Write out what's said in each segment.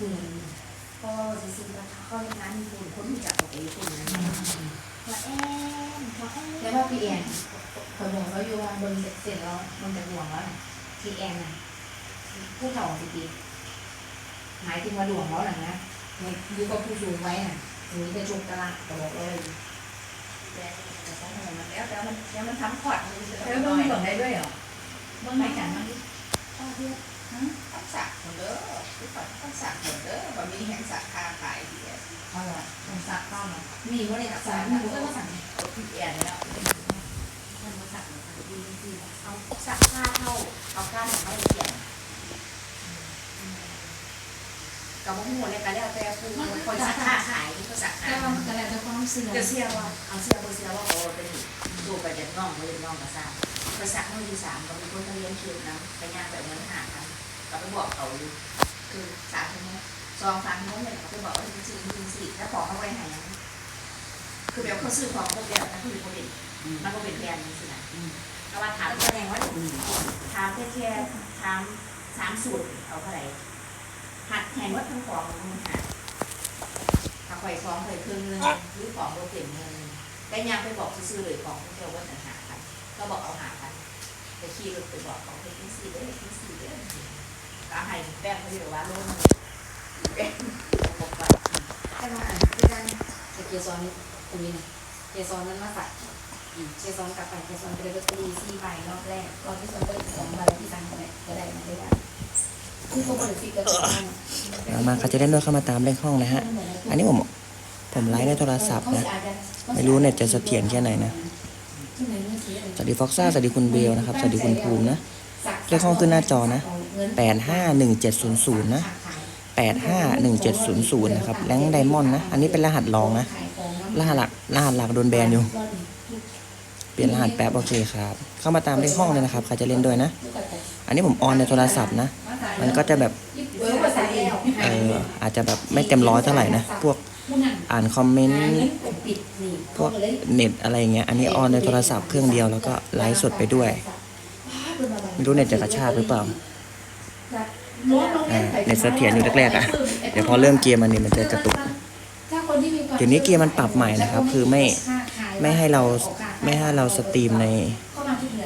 คือก็จะซื้อมาเข้าในร้านญี่ปุ่นคนรู้จักกับญี่ปุ่นนะว่าแอนว่าแอนแล้วว่าพี่แอนคนหนึ่งเขาอยู่ว่าบนเสร็จแล้วมันจะห่วงแล้วพี่แอนน่ะผู้เฒ่าสิปีหมายถึงว่าหลวงแล้วหนังนะเนี่ยอยู่กับผู้สูงไว้น่ะหนีไปชมตลาดตลอดเลยแล้วแล้วมันแล้วมันทำขอดแล้วต้องมีหลงได้ด้วยเหรอบ้างไหมกันบ้างดิ พ่อเพื่อนทักษะหมดเด้อทุกคนทักษะหมดเด้อบ่มีแห่งสาขาขายดีอะเอาละต้องสักข้าวมามีว่าในสายมันก็มาสั่งเอาพี่แอนแล้วมันมาสักดีจริงๆเอาสักค่าเท่าเอาค่าของเขาเปลี่ยนกับพวกหัวเนี่ยก็แล้วแต่ผู้คนสักค่าขายก็สักก็ค่ามันก็แล้วแต่ความเสื่อมจะเชื่อว่าเอาเชื่อบ่เชื่อว่าโอ้เป็นดูไปเด็ดน้องไปเด็ดน้องกับซาไปสักเมื่อที่สามก็มีคนเขาเลี้ยงคิวนะไปงานแบบนั้นหากันเราไปบอกเขาอยู่คือสามคนนี้ซองฟังโน้นเลยเขาไปบอกว่าจริงจริงสิแล้วบอกเขาไว้ไหนคือแบบเขาซื้อของพวกเดียวนะคือคนเด็กมันก็เป็นแบรนด์นี่สินะเอาว่าถามแสดงว่าถามแค่แค่ถามสามสูตรเอาเท่าไหร่หัดแข่งว่าทั้งของมันหาถ้าไข่ซองไข่ครึ่งนึงหรือของโรเต็มเงินได้ยังไปบอกซื้อเลยของที่เจ้าว่าจะหาพันก็บอกเอาหาพันแต่ขี่รถไปบอกของเป็นที่สี่เด้อที่สี่เด้อ ก็ให้แป้งเขาเรียกว่าโลนึงแป้งบอกว่าแต่ว่าอ่านคือการแต่เกียร์ซ้อนนี่ตรงนี้นะเกียร์ซ้อนนั้นมาใส่เกียร์ซ้อนกลับไปเกียร์ซ้อนไปเลยลอตเตอรี่สี่ใบรอบแรกรอบที่สองก็เลยสองใบที่สามก็ได้ก็ได้มาได้ว่าคือเขาเปิดฟิกเกอร์ตัวนั้นมามาเขาจะได้ด้วยเข้ามาตามเลขห้องนะฮะ อันนี้ผมผมไลฟ์ในโทรศัพท์นะ ไม่รู้เน็ตจะเสถียรแค่ไหนนะสวัสดีฟ็อกซ่าสวัสดีคุณเบลนะครับ สวัดีคุณภูมินะเลขห้องขึ้นหน้าจอนะ 851700นะ851700นะครับแรงไดมอนด์นะ อันนี้เป็นรหัสรองนะ รหัสหลักรหัสหลักโดนแบนอยู่ เปลี่ยนรหัสแป๊บโอเคครับ เข้ามาตามเลขห้องเลยนะครับ ใครจะเล่นด้วยนะ อันนี้ผมออนในโทรศัพท์นะ มันก็จะแบบ เออภาษาเดียวเอออาจจะแบบไม่เต็มร้อยเท่าไหร่นะ พวกอ่านคอมเมนต์ปิดนี่พวกเน็ตอะไรเงี้ย อันนี้ออนในโทรศัพท์เครื่องเดียวแล้วก็ไลฟ์สดไปด้วย ไม่รู้เน็ตจะกระชากหรือเปล่า อ่าเน็ตเสถียรอยู่แรกๆอะเดี๋ยวพอเริ่มเกียร์มันนี้มันจะกระตุกเดี๋ยวนี้เกมมันปรับใหม่นะครับ คือไม่ไม่ให้เราไม่ให้เราสตรีมใน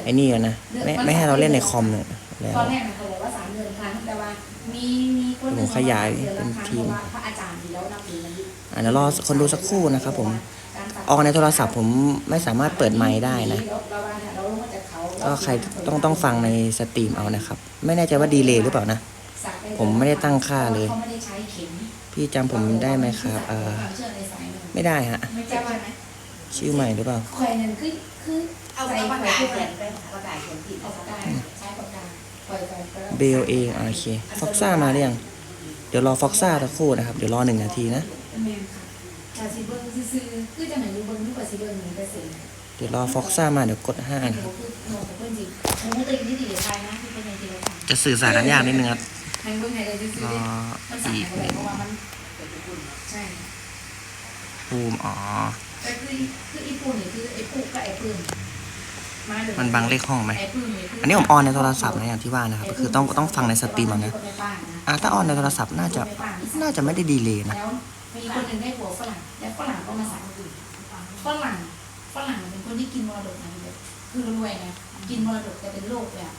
ไอ้นี่นะไม่ไม่ให้เราเล่นในคอมเนี่ยแล้วผมขยายเป็นทีมพระอาจารย์ดีแล้วนับถือมันดีอะเดี๋ยวรอคนดูสักครู่นะครับผมออกในโทรศัพท์ผมไม่สามารถเปิดไมค์ได้นะก็ใครต้องต้องฟังในสตรีมเอานะครับ ไม่แน่ใจว่าดีเลย์หรือเปล่านะ ผมไม่ได้ตั้งค่าเลย พี่จำผมได้ไหมครับเออไม่ได้ฮะ ชื่อใหม่หรือเปล่า แขวนคือคือเอาใส่เอาปากแขวกานที่เขียนไปปากกาเขียนผิดเอาปากกาใช้ปากกาปล่อยไปเบลเองโอเคฟ็อกซ่ามาหรือยัง เดี๋ยวรอฟ็อกซ่าสักครู่นะครับ เดี๋ยวรอหนึ่งนาทีนะเดี๋ยวรอฟ็อกซ่ามาเดี๋ยวกดห้านะครับคือโน้ตเบิ้งจะที่เป็นในทีละค่ะจะสื่อสารกันยากนิดนึงครับ ทางเบิ้งไหนเลยซื้อรอๆมันสั่งอีกอะไรเพราะว่ามันใช่ภูมิอ๋อแต่คือคืออีปูนี่คือไอ้ปูกับไอ้ปืนมาเลยมันบังเลขห้องไหม ไอ้ปืนนี่คือันนี้ผมออนในโทรศัพท์นะอย่างที่ว่านะครับก็คือต้องต้องฟังในสตรีมเอานะอะถ้าออนในโทรศัพท์น่าจะน่าจะไม่ได้ดีเลย์นะ แล้วมีคนหนึ่งได้ผัวฝรั่งแล้วฝรั่งก็มาสั่งอื่นฝรั่งฝรั่งเป็นคนที่กินมรดกนะพี่คือรวยไงกินมรดกแต่เป็นโรคแบบ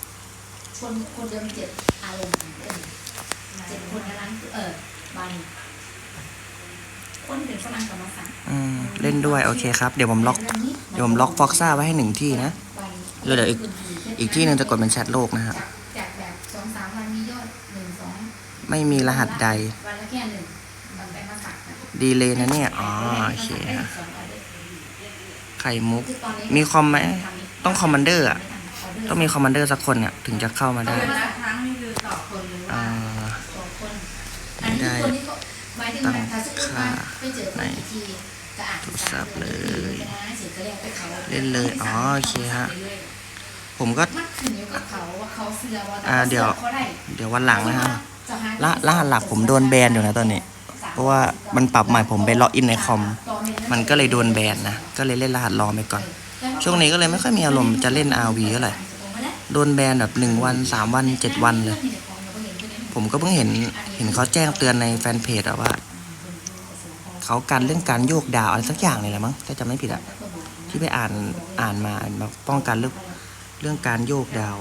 คนคนเดิมเจ็ดอารมณ์เออเจ็ดคนในร้านเออบานคนเป็นฝรั่งก็มาสั่งอืมเล่นด้วยโอเคครับเดี๋ยวผมล็อกเดี๋ยวผมล็อกฟ็อกซ่าไว้ให้หนึ่งที่นะแล้วเดี๋ยวอีกอีกที่หนึ่งจะกดเป็นแชทโลกนะฮะจากจากแบบสองสามวันมียอดหนึ่งสองไม่มีรหัสใดวันละแค่หนึ่งมันไปมาสักนะดีเลย์นะเนี่ยอ๋อโอเคฮะสองออเดอร์ไข่มุกคือตอนนี้มีคอมไหมต้องคอมมานเดอร์อะ ต้ต้อองงมีคอมมานเดอร์สักคนเนี่ยถึงจะเข้ามาได้วันละครั้งนี่คือต่อคนหรือว่าอ่า สองคนอันนี้คนที่เขาหมายถึงแบบถ้าสมมติว่าไปเจอคนที่จะอ่านโทรศัพท์เลยนะเสร็จก็เรียกไปเขาเล่นเลยอ๋อโอเคฮะ ผมก็ มันขึ้นอยู่กับเขาว่าเขาเสือว่าอ่าเดี๋ยวเขาได้เดี๋ยววันหลังนะฮะจะหาละรหัสหลักผมโดนแบนอยู่นะตอนนี้ เพราะว่ามันปรับใหม่ผมไปล็อกอินในคอม มันก็เลยโดนแบนนะ ก็เลยเล่นรหัสรองไปก่อน ช่วงนี้ก็เลยไม่ค่อยมีอารมณ์จะเล่น RV เท่าไหร่โดนแบนแบบหนึ่งวันสามวันเจ็ดวันเลย ผมก็เพิ่งเห็นเห็นเขาแจ้งเตือนในแฟนเพจอะว่าเขากันเรื่องการโยกดาวอะไรสักอย่างเลยแหละมั้งถ้าจำไม่ผิดอะที่ไปอ่านอ่านมามาป้องกันเรื่องเรื่องการโยกดาว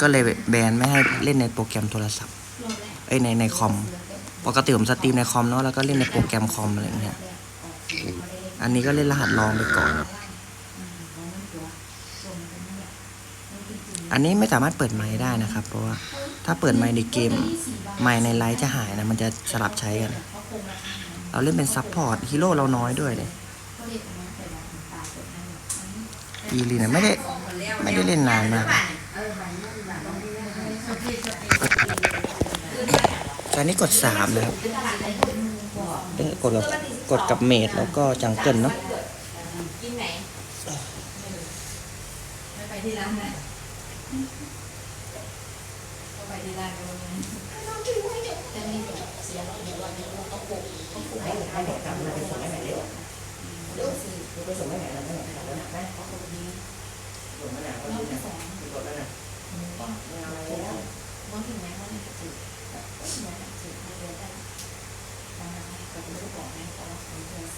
ก็เลยแบนไม่ให้เล่นในโปรแกรมโทรศัพท์ เอ้ยในในคอม ปกติผมสตรีมในคอมเนาะแล้วก็เล่นในโปรแกรมคอมอะไรอย่างเงี้ย อันนี้ก็เล่นรหัสลองไปก่อน อันนี้ไม่สามารถเปิดไมค์ได้นะครับ เพราะว่าถ้าเปิดไมค์ในเกมไมค์ในไลฟ์จะหายนะ มันจะสลับใช้กัน เราเล่นเป็นซับพอร์ตฮีโร่เราน้อยด้วยเลยอีลีนี่ยไม่ได้ไม่ได้เล่นนานมากตอนนี้กดสามนะครับ ดกับกดกับเมดแล้วก็จังเกิลเนาะกินไหนไม่ไปที่ร้านนะก็ไปที่ร้านก็ไม่แต่นี่เสียแล้วเดี๋ยววันนี้เราก็ปลุกก็ปลุกให้ให้เด็กกลับมาไปส่งให้ไหนเร็วเดี๋ยวสิเดี๋ยวไปส่งให้ไหนแล้วไม่ไหนแล้วนะเขาปลุกดีรอบที่สองก็วันที่ไหนวันที่สิบก็ที่ไหนสิบมาเรียนได้ตอนนั้นก็ไม่ได้บอกนะเพราะว่า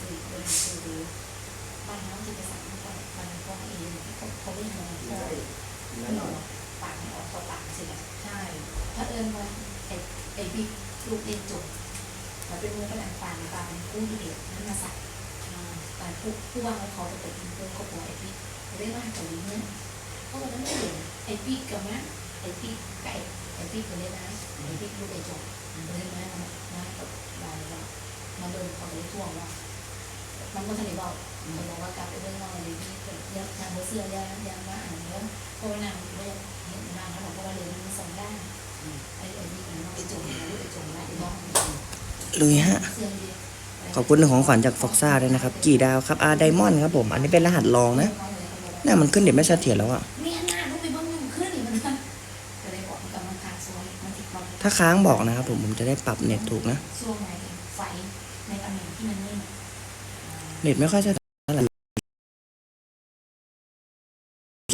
ผมเจอสี่เรื่องสี่ดีบ้านน้องจิตศักดิ์มันก็มันก็เองเขาเขาไม่ทำอะไรเขาหนอปากไม่ออกเขาปากสิแหละใช่ถ้าเอิญว่าไอ้ไอ้บิ๊กลูกเรียนจบมาเป็นมือเป็นอันปานปานเป็นผู้เดียวนั่นมาสักแต่ผู้ผู้ว่างเขาจะไปกินเพื่อนเขาบอกไอ้บิ๊กเรียกว่าเกาหลีเนี่ยเขาบอกนั้นไม่เห็นไอ้บิ๊กกับนะไอ้บิ๊กไก่ไอ้บิ๊กคนนี้นะไอ้บิ๊กลูกเรียนจบเรียนนะนะนะกับลาว่ามันโดนเขาไปท่วงว่า มันก็ทะเลบอกเขาบอกว่าการไปเรื่องนอกอะไรที่เยอะทางเสื้อยาวยามาอ่านแล้วก็นั่งเรื่องเห็นนางเขาบอกว่าเรียนมันสองด้านไอ้ไอ้นี่มันไปจมนะไปจมนะไอ้น้องลุยฮะเสื้อดีขอบคุณเรื่องของขวัญจากฟ็อกซ่าด้วยนะครับ กี่ดาวครับอาไดมอนด์ครับผม อันนี้เป็นรหัสลองนะน่ามันขึ้นเด็ดไม่เสถียรแล้วอะมีอันหน้าลูกไปบ้างมันขึ้นอีกมันก็เลยบอกกับมันขาดซวยมันติดความถ้าค้างบอกนะครับผมผมจะได้ปรับเน็ตถูกนะช่วงไหนไฟในตำแหน่งที่มันนิ่ง เน็ตไม่ค่อยเส